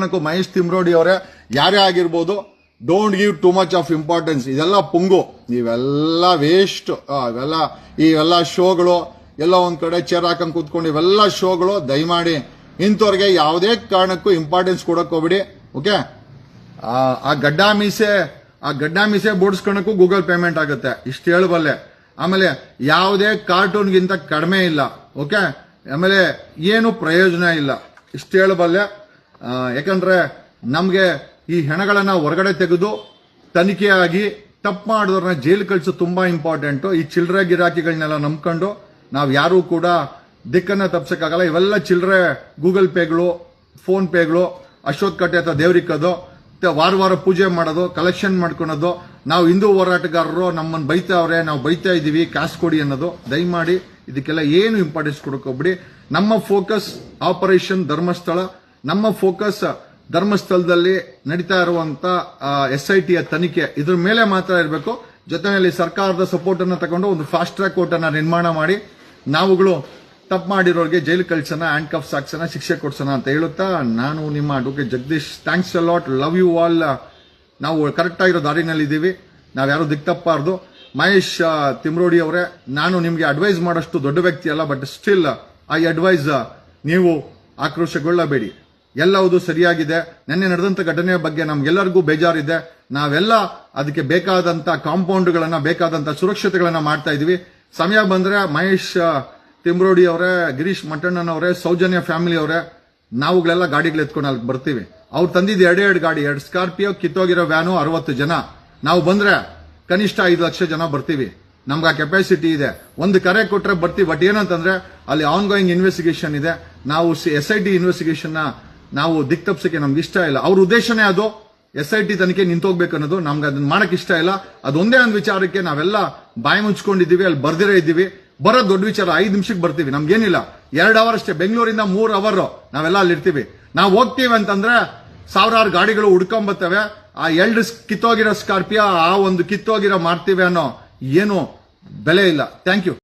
ಕಾರಣಕ್ಕೂ ಮಹೇಶ್ ತಿಮ್ರೋಡಿ ಅವರೇ ಯಾರೇ ಆಗಿರ್ಬೋದು don't give too much of importance ಇದೆಲ್ಲ ಪುಂಗು. ಇವೆಲ್ಲ ವೇಸ್ಟ್ ಇವೆಲ್ಲ ಇವೆಲ್ಲ ಶೋಗಳು. ಎಲ್ಲ ಒಂದ್ ಕಡೆ ಚೇರ್ ಹಾಕೊಂಡು ಕೂತ್ಕೊಂಡು ಇವೆಲ್ಲ ಶೋಗಳು. ದಯಮಾಡಿ ಇಂಥವ್ರಿಗೆ ಯಾವುದೇ ಕಾರಣಕ್ಕೂ ಇಂಪಾರ್ಟೆನ್ಸ್ ಕೊಡಕ್ ಹೋಗ್ಬಿಡಿ. ಓಕೆ ಆ ಗಡ್ಡ ಮೀಸೆ ಆ ಗಡ್ಡ ಮೀಸೆ ಬೋಡ್ಸ್ಕೊಳಕ್ಕೂ ಗೂಗಲ್ ಪೇಮೆಂಟ್ ಆಗುತ್ತೆ. ಇಷ್ಟು ಹೇಳಬಲ್ಲೆ. ಆಮೇಲೆ ಯಾವುದೇ ಕಾರ್ಟೂನ್ಗಿಂತ ಕಡಿಮೆ ಇಲ್ಲ. ಓಕೆ ಆಮೇಲೆ ಏನು ಪ್ರಯೋಜನ ಇಲ್ಲ. ಇಷ್ಟು ಹೇಳಬಲ್ಲೆ. ಯಾಕಂದ್ರೆ ನಮಗೆ ಈ ಹೆಣಗಳನ್ನ ಹೊರಗಡೆ ತೆಗೆದು ತನಿಖೆಯಾಗಿ ತಪ್ಪು ಮಾಡಿದವ್ರನ್ನ ಜೈಲು ಕಳಿಸೋ ತುಂಬಾ ಇಂಪಾರ್ಟೆಂಟ್ ಈ ಚಿಲ್ಲರೆ ಗಿರಾಕಿಗಳನ್ನೆಲ್ಲ ನಂಬ್ಕೊಂಡು ನಾವು ಯಾರೂ ಕೂಡ ದಿಕ್ಕನ್ನ ತಪ್ಸಕ್ಕಾಗಲ್ಲ. ಇವೆಲ್ಲ ಚಿಲ್ಲರೆ ಗೂಗಲ್ ಪೇಗಳು, ಫೋನ್ ಪೇಗಳು ಅಶ್ವತ್ ಕಟ್ಟೆ ಅಥವಾ ದೇವ್ರಿಕ್ಕದು ವಾರ ವಾರ ಪೂಜೆ ಮಾಡೋದು ಕಲೆಕ್ಷನ್ ಮಾಡ್ಕೊಳೋದು. ನಾವು ಹಿಂದೂ ಹೋರಾಟಗಾರರು ನಮ್ಮನ್ನು ಬೈತಾವ್ರೆ, ನಾವು ಬೈತಾ ಇದ್ದೀವಿ ಕ್ಯಾಶ್ ಕೊಡಿ ಅನ್ನೋದು. ದಯಮಾಡಿ ಇದಕ್ಕೆಲ್ಲ ಏನು ಇಂಪಾರ್ಟೆನ್ಸ್ ಕೊಡ್ಕೋಬಿಡಿ. ನಮ್ಮ ಫೋಕಸ್ ಆಪರೇಷನ್ ಧರ್ಮಸ್ಥಳ ನಮ್ಮ ಫೋಕಸ್ ಧರ್ಮಸ್ಥಳದಲ್ಲಿ ನಡೀತಾ ಇರುವಂತ ಎಸ್ ಐ ಟಿಯ ತನಿಖೆ ಇದ್ರ ಮೇಲೆ ಮಾತ್ರ ಇರಬೇಕು. ಜೊತೆಯಲ್ಲಿ ಸರ್ಕಾರದ ಸಪೋರ್ಟ್ ಅನ್ನು ತಗೊಂಡು ಒಂದು ಫಾಸ್ಟ್ ಟ್ರ್ಯಾಕ್ ಕೋರ್ಟ್ ಅನ್ನ ನಿರ್ಮಾಣ ಮಾಡಿ, ನಾವುಗಳು ತಪ್ಪು ಮಾಡಿರೋರಿಗೆ ಜೈಲು ಕಳ್ಸೋಣ ಹ್ಯಾಂಡ್ ಕಫ್ಸ್ ಹಾಕ್ಸೋಣ, ಶಿಕ್ಷೆ ಕೊಡ್ಸೋಣ ಅಂತ ಹೇಳುತ್ತಾ, ನಾನು ನಿಮ್ಮ ಅಡುಗೆ Jagadish thanks a lot love you all ನಾವು ಕರೆಕ್ಟ್ ಆಗಿರೋ ದಾರಿನಲ್ಲಿ ಇದ್ದೀವಿ ನಾವು ಯಾರು ದಿಕ್ತಪ್ಪಾರ್ದು. ಮಹೇಶ್ ತಿಮ್ರೋಡಿ ಅವರೇ, ನಾನು ನಿಮಗೆ ಅಡ್ವೈಸ್ ಮಾಡೋಷ್ಟು ದೊಡ್ಡ ವ್ಯಕ್ತಿ ಅಲ್ಲ ಬಟ್ ಸ್ಟಿಲ್ ಐ ಅಡ್ವೈಸ್ ನೀವು ಆಕ್ರೋಶಗೊಳ್ಳಬೇಡಿ. ಎಲ್ಲವುದು ಸರಿಯಾಗಿದೆ. ನಿನ್ನೆ ನಡೆದಂತ ಘಟನೆಯ ಬಗ್ಗೆ ನಮ್ಗೆಲ್ಲರಿಗೂ ಬೇಜಾರಿದೆ. ನಾವೆಲ್ಲ ಅದಕ್ಕೆ ಬೇಕಾದಂತ ಕಾಂಪೌಂಡ್ಗಳನ್ನ, ಬೇಕಾದಂತ ಸುರಕ್ಷತೆಗಳನ್ನ ಮಾಡ್ತಾ ಇದೀವಿ. ಸಮಯ ಬಂದ್ರೆ ಮಹೇಶ್ ತಿಂಬ್ರೋಡಿ ಅವರೇ, ಗಿರೀಶ್ ಮಟ್ಟಣ್ಣನವರೇ ಸೌಜನ್ಯ ಫ್ಯಾಮಿಲಿ ಅವರೇ, ನಾವುಗಳೆಲ್ಲ ಗಾಡಿಗಳು ಎತ್ಕೊಂಡು ಅಲ್ಲಿ ಬರ್ತೀವಿ. ಅವ್ರು ತಂದಿದ್ದು ಎರಡು ಎರಡು ಗಾಡಿ, ಎರಡು ಸ್ಕಾರ್ಪಿಯೋ, ಕಿತ್ತೋಗಿರೋ ವ್ಯಾನು ಅರವತ್ತು ಜನ. ನಾವು ಬಂದ್ರೆ ಕನಿಷ್ಠ ಐದು ಲಕ್ಷ ಜನ ಬರ್ತೀವಿ. ನಮ್ಗೆ ಆ ಕೆಪಾಸಿಟಿ ಇದೆ. ಒಂದು ಕರೆ ಕೊಟ್ಟರೆ ಬರ್ತೀವಿ. ಬಟ್ ಏನಂತಂದ್ರೆ ಅಲ್ಲಿ ಆನ್ ಗೋಯಿಂಗ್ ಇನ್ವೆಸ್ಟಿಗೇಷನ್ ಇದೆ. ನಾವು ಎಸ್ ಐ ಟಿ ಇನ್ವೆಸ್ಟಿಗೇಷನ್ ನಾವು ದಿಕ್ ತಪ್ಸಕ್ಕೆ ನಮ್ಗೆ ಇಷ್ಟ ಇಲ್ಲ. ಅವ್ರ ಉದ್ದೇಶನೇ ಅದು. ಎಸ್ ಐ ಟಿ ತನಿಖೆ ನಿಂತೋಗ್ಬೇಕು ಅನ್ನೋದು ನಮ್ಗೆ ಅದನ್ನ ಮಾಡಕ್ ಇಷ್ಟ ಇಲ್ಲ. ಅದೊಂದೇ ಒಂದು ವಿಚಾರಕ್ಕೆ ನಾವೆಲ್ಲ ಬಾಯಿ ಮುಚ್ಕೊಂಡಿದ್ದೀವಿ, ಅಲ್ಲಿ ಬರ್ದಿರೇ ಇದ್ದೀವಿ. ಬರೋ ದೊಡ್ಡ ವಿಚಾರ, ಐದು ನಿಮಿಷಕ್ಕೆ ಬರ್ತೀವಿ. ನಮ್ಗೇನಿಲ್ಲ. ಎರಡು ಅವರ್ ಅಷ್ಟೇ. ಬೆಂಗಳೂರಿಂದ ಮೂರು ಅವರ್ ನಾವೆಲ್ಲ ಅಲ್ಲಿ ಇರ್ತೀವಿ ನಾವು ಹೋಗ್ತೀವಿ ಅಂತಂದ್ರೆ ಸಾವಿರಾರು ಗಾಡಿಗಳು ಹುಡ್ಕೊಂಬರ್ತವೆ ಆ ಎರಡು ಕಿತ್ತೋಗಿರೋ ಸ್ಕಾರ್ಪಿಯೋ ಆ ಒಂದು ಕಿತ್ತೋಗಿರೋ ಮಾಡ್ತೀವಿ ಅನ್ನೋ ಏನು ಬೆಲೆ ಇಲ್ಲ. Thank you